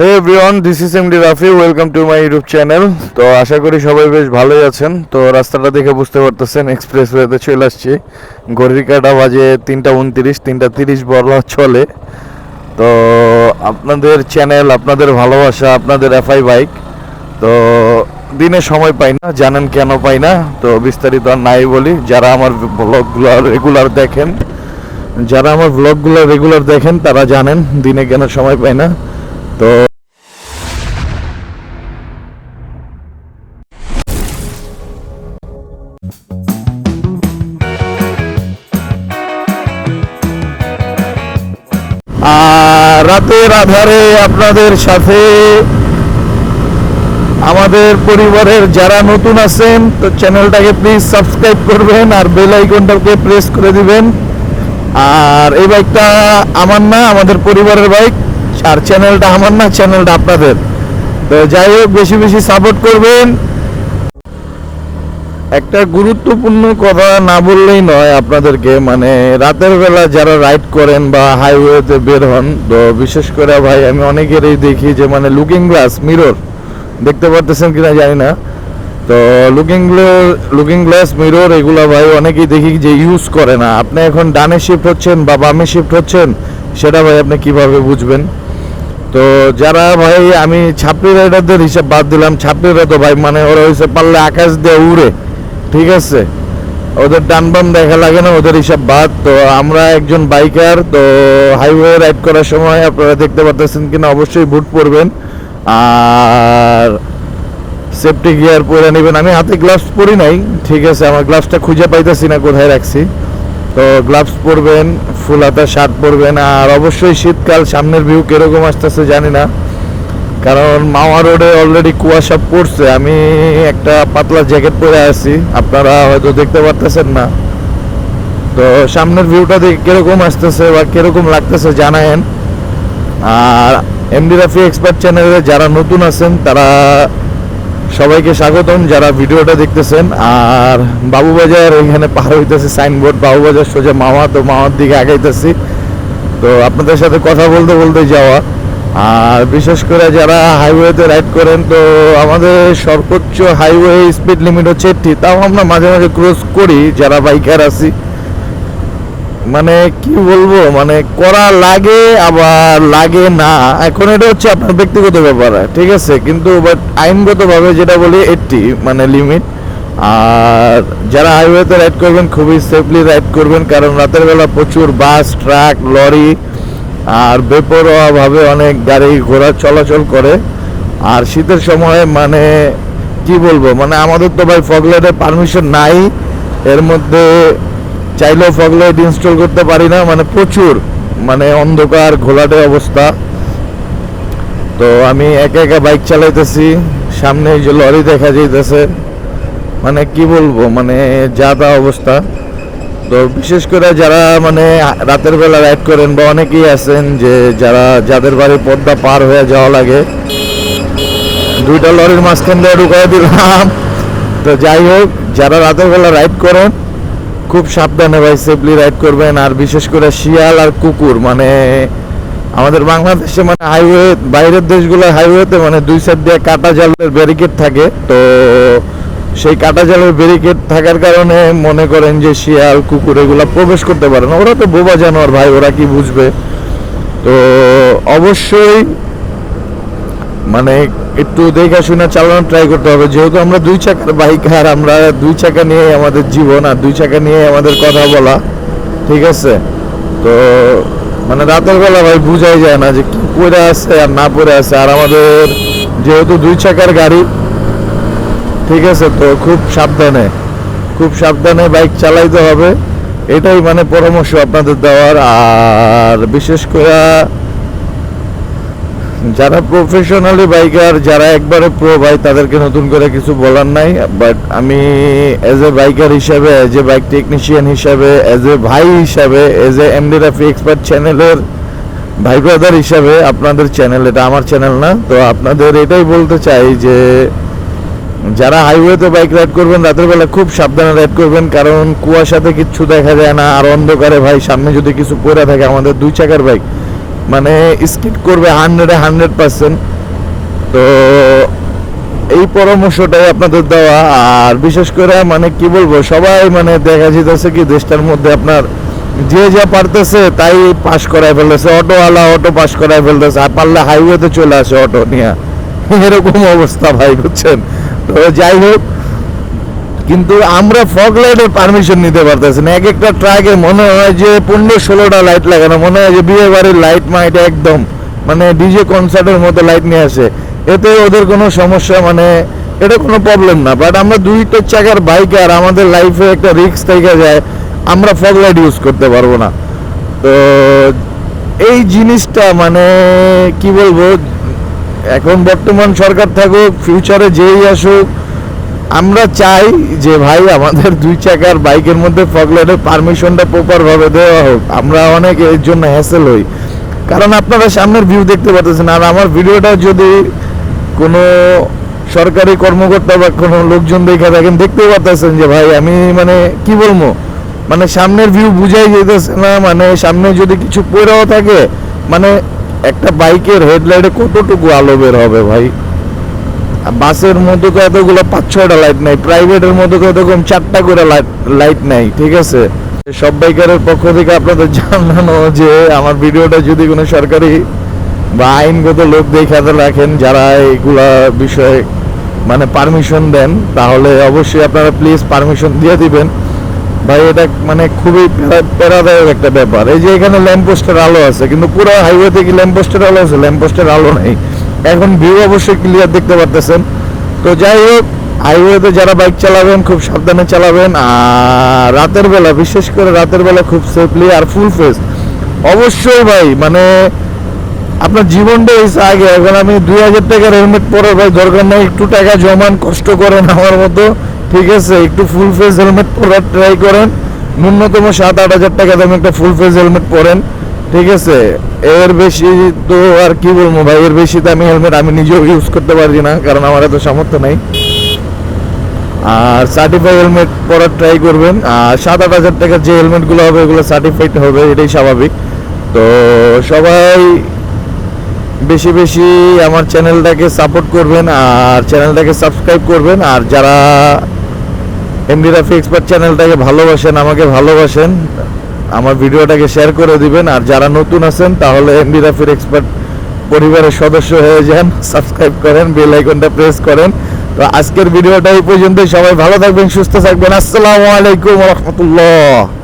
Hey everyone this is MD Rafi welcome to my YouTube channel তো আশা করি সবাই বেশ ভালোই আছেন। তো রাস্তাটা দেখে বুঝতে পারতেছেন এক্সপ্রেস ওয়েতে চলে আসছি। ঘড়ির কাটা বাজে তিনটা উনত্রিশ, তিনটা তিরিশ বলা চলে। তো আপনাদের চ্যানেল আপনাদের ভালোবাসা, আপনাদের এফআই বাইক তো দিনে সময় পাই না, জানেন কেন পাই না। তো বিস্তারিত আর নাই বলি। যারা আমার ব্লগগুলো রেগুলার দেখেন, যারা আমার ব্লগগুলো রেগুলার দেখেন, তারা জানেন দিনে কেন সময় পাই না। তো রাতের আধারে আপনাদের সাথে। আমাদের পরিবারের যারা নতুন আছেন, তো চ্যানেলটাকে প্লিজ সাবস্ক্রাইব করবেন আর বেল আইকনটাকে প্রেস করে দিবেন। আর এই বাইকটা আমার না, আমাদের পরিবারের বাইক আর চ্যানেলটা আমার না, চ্যানেলটা আপনাদের। তো যাই হোক, বেশি বেশি সাপোর্ট করবেন। একটা গুরুত্বপূর্ণ কথা না বললেই নয় আপনাদেরকে মানে রাতের বেলা যারা রাইড করেন বা হাইওয়েতে বের হন, তো বিশেষ করে ভাই আমি অনেকেরই দেখি যে মানে লুকিং গ্লাস, মিরর, দেখতে পারতেছেন কিনা জানি না। তো লুকিং লুকিং গ্লাস, মিরর এগুলো ভাই অনেকেই দেখি যে ইউজ করে না। আপনি এখন ডানে শিফট হচ্ছেন বা বামে শিফট হচ্ছেন, সেটা ভাই আপনি কীভাবে বুঝবেন? তো যারা ভাই আমি ছাপড়ি রাইডারদের হিসাব বাদ দিলাম, ছাপড়িরা তো ভাই মানে ওরা হয়েছে পারলে আকাশ দিয়ে উড়ে। ঠিক আছে। ওদের ডান বাম দেখা লাগে না, ওদের হিসাব বাদ। তো আমরা একজন বাইকার তো হাইওয়ে রাইড করার সময় আপনারা দেখতে পাচ্ছেন কিনা, অবশ্যই বুট পরবেন। আর সেফটি গিয়ার পরে নেবেন। আমি হাতে গ্লাভস পরি নাই, ঠিক আছে, আমার গ্লাভসটা খুঁজে পাইতেছি না, কোথায় রাখছি। তো গ্লাভস পরবেন, ফুল হাতা শার্ট পরবেন, আর অবশ্যই শীতকাল, সামনের ভিউ কীরকম আসতেছে জানি না। কারণ মাওয়া রোডে অলরেডি কুয়াশা পড়ছে, আমি একটা পাতলা জ্যাকেট পরে আছি, আপনারা হয়তো দেখতে পারতেছেন না। তো সামনের ভিউটা দেখে কীরকম আসতেছে বা কীরকম লাগতেছে জানায়েন। আর এমডি রাফি এক্সপার্ট চ্যানেলে যারা নতুন আছেন, তারা সবাইকে স্বাগতম যারা ভিডিওটা দেখতেছেন। আর বাবুবাজার এখানে পার হইতেছে সাইনবোর্ড বাবুবাজার সোজা মাওয়া তো মাওয়ার দিকে আগাইতেছি। তো আপনাদের সাথে কথা বলতে বলতে যাওয়া। আর বিশেষ করে যারা হাইওয়েতে রাইড করেন, তো আমাদের সর্বোচ্চ হাইওয়ে স্পিড লিমিট হচ্ছে এইটটি তাও আমরা মাঝে মাঝে ক্রস করি, যারা বাইকার আছি। মানে কি বলব মানে করা লাগে, আবার লাগে না। এখন এটা হচ্ছে আপনার ব্যক্তিগত ব্যাপার, ঠিক আছে? কিন্তু বাট আইনগতভাবে যেটা বলি এইটটি মানে লিমিট আর যারা হাইওয়েতে রাইড করবেন, খুবই সেফলি রাইড করবেন, কারণ রাতের বেলা প্রচুর বাস ট্রাক লরি আর বেপরোয়াভাবে অনেক গাড়ি ঘোড়া চলাচল করে। আর শীতের সময় মানে কি বলব মানে আমাদের তো ভাই ফগলাইটের পারমিশন নাই। এর মধ্যে চাইলেও ফগলাইট ইনস্টল করতে পারি না মানে প্রচুর মানে অন্ধকার, ঘোলাটে অবস্থা। তো আমি একা একা বাইক চালাইতেছি, সামনে যে লরি দেখা যাইতেছে। মানে কি বলব মানে যা তা অবস্থা। তো বিশেষ করে যারা মানে রাতের বেলা রাইড করেন বা অনেকেই আছেন যে যারা, যাদের বাড়ি পর্দা পার হয়ে যাওয়া লাগে, দুইটা লরির মাঝখান দিয়ে ঢুকাই দিলাম। তো যাই হোক, যারা রাতের বেলা রাইড করেন, খুব সাবধানে ভাই সেফলি রাইড করবেন। আর বিশেষ করে শিয়াল আর কুকুর মানে আমাদের বাংলাদেশে মানে হাইওয়ে বাইরের দেশগুলো হাইওয়েতে মানে দুই সাইড দিয়ে কাটা জালের ব্যারিকেড থাকে। তো সেই কাটা জালের ব্যারিকেড থাকার কারণে মনে করেন যে শিয়াল, কুকুর এগুলো প্রবেশ করতে পারে না। ওরা তো বোবা জানোয়ার ভাই, ওরা কি বুঝবে? তো অবশ্যই মানে একটু দেখা শুনে চালানো ট্রাই করতে হবে। যেহেতু আমরা দুই চাকার বাইক আর আমরা দুই চাকা নিয়ে আমাদের জীবন আর দুই চাকা নিয়ে আমাদের কথা বলা, ঠিক আছে? তো মানে রাতের বেলা ভাই বুঝাই যায় না যে কি পড়ে আছে আর না পরে আছে। আর আমাদের যেহেতু দুই চাকার গাড়ি ঠিক আছে তো, খুব সাবধানে খুব সাবধানে বাইক চালাইতে হবে। এটাই মানে পরামর্শ আপনাদের দেওয়ার। আর বিশেষ করে যারা প্রফেশনালি বাইকার যারা একবারে প্রো ভাই, তাদেরকে নতুন করে কিছু বলার নাই। বাট আমি এজ এ বাইকার হিসাবে এজ এ বাইক টেকনিশিয়ান হিসাবে এজ এ ভাই হিসাবে as a MD Rafi expert চ্যানেলের ভাই ব্রাদার হিসাবে আপনাদের চ্যানেল এটা আমার চ্যানেল না। তো আপনাদের এটাই বলতে চাই যে যারা হাইওয়েতে বাইক রাইড করবেন, রাতের বেলা খুব সাবধানে রাইড করবেন, কারণ কুয়াশাতে কিচ্ছু দেখা যায় না, আর অন্ধকারে ভাই, সামনে যদি কিছু পড়ে থাকে আমাদের দুই চাকার বাইক মানে স্কিড করবে হান্ড্রেডে হান্ড্রেড পার্সেন্ট তো এই পরামর্শটাই আপনাদের দেওয়া, আর বিশেষ করে মানে কি বলব, সবাই মানে দেখা যেতেছে কি, দেশটার মধ্যে আপনার যে যা পারতেছে তাই পাস করায় ফেলতেছে। অটোওয়ালা অটো পাশ করায় ফেলতেছে, আর পারলে হাইওয়েতে চলে আসে অটো নিয়ে। এরকম অবস্থা ভাই, বুঝছেন? তো যাই হোক, কিন্তু আমরা ফগ লাইটের পারমিশন নিতে পারতেছি না। এক একটা ট্রাকে মনে হয় যে পনেরো ষোলোটা লাইট লাগানো, মনে হয় যে বিয়ে বাড়ির লাইট মাইট একদম মানে ডিজে কনসার্টের মতো লাইট নিয়ে আসে। এতে ওদের কোনো সমস্যা মানে এটা কোনো প্রবলেম না। বাট আমরা দুইটা চাকার বাইকার আমাদের লাইফে একটা রিস্ক থেকে যায়, আমরা ফগ লাইট ইউজ করতে পারব না। তো এই জিনিসটা মানে কি বলব এখন বর্তমান সরকার থাকুক ফিউচারে যেই আসুক, আমরা চাই যে ভাই আমাদের দুই চাকার বাইকের মধ্যে ফগলাইটের পারমিশনটা প্রপারভাবে দেওয়া হোক। আমরা অনেক এর জন্য হ্যাসেল হই। কারণ আপনারা সামনের ভিউ দেখতে পাচ্ছেন আর আমার ভিডিওটা যদি কোনো সরকারি কর্মকর্তা বা কোনো লোকজন দেখে থাকেন দেখতে পাচ্ছেন যে ভাই আমি মানে কি বলব? মানে সামনের ভিউ বুঝাই যেতেছে না মানে সামনে যদি কিছু পড়েও থাকে মানে একটা বাইকের হেডলাইটে কতটুকু আলো বের হবে ভাই? বাসের মধ্যে তো এতগুলো পাঁচ ছয়টা লাইট নাই, প্রাইভেটের মধ্যে এরকম চারটা করে লাইট লাইট নাই, ঠিক আছে? সব বাইকারের পক্ষ থেকে আপনাদের জানানো যে আমার ভিডিওটা যদি কোনো সরকারি বা আইনগত লোক দেখাতে রাখেন, যারা এগুলা বিষয়ে মানে পারমিশন দেন, তাহলে অবশ্যই আপনারা প্লিজ পারমিশন দিয়ে দিবেন। ভাই, এটা মানে খুবই প্যারাদায়ক একটা ব্যাপার। এই যে এখানে ল্যাম্পপোস্টের আলো আছে, কিন্তু পুরো হাইওয়েতে কি ল্যাম্পপোস্টের আলো আছে? ল্যাম্পপোস্টের আলো নেই। এখন ভিউ অবশ্যই ক্লিয়ার দেখতে পারতেছেন। তো যাই হোক হাইওয়েতে যারা বাইক চালাবেন, খুব সাবধানে চালাবেন। আর রাতের বেলা, বিশেষ করে রাতের বেলা খুব সেফলি আর ফুল ফেস অবশ্যই ভাই মানে আপনার জীবনটা হয়েছে আগে। এখন আমি দুই হাজার টাকার হেলমেট পরার ভাই, দরকার নেই, একটু টাকা জমান, কষ্ট করেন আমার মতো। ঠিক আছে, একটু ফুল ফেস হেলমেট পরার ট্রাই করেন। ন্যূনতম সাত আট হাজার টাকা দামে একটা ফুল ফেস হেলমেট পরেন। ঠিক আছে, এর বেশি তো আর কি বলব ভাই, এর বেশি দামি হেলমেট আমি নিজেও ইউজ করতে পারি না, কারণ আমার এত সামর্থ্য নাই। আর সার্টিফাইড হেলমেট পরার ট্রাই করবেন। আর সাত আট হাজার টাকার যে হেলমেটগুলো হবে, এগুলো সার্টিফাইড হবে, এটাই স্বাভাবিক। তো সবাই বেশি বেশি আমার চ্যানেলটাকে সাপোর্ট করবেন, আর চ্যানেলটাকে সাবস্ক্রাইব করবেন। আর যারা এমডি রাফি এক্সপার্ট চ্যানেলটাকে ভালোবাসেন, আমাকে ভালোবাসেন। আমার ভিডিওটাকে শেয়ার করে দিবেন, আর যারা নতুন আছেন, তাহলে এমডি রাফির এক্সপার্ট পরিবারের সদস্য হয়ে যান সাবস্ক্রাইব করেন বেল আইকনটা প্রেস করেন। তো আজকের ভিডিওটা এই পর্যন্তই, সবাই ভালো থাকবেন, সুস্থ থাকবেন। আসসালামু আলাইকুম রহমতুল্লাহ।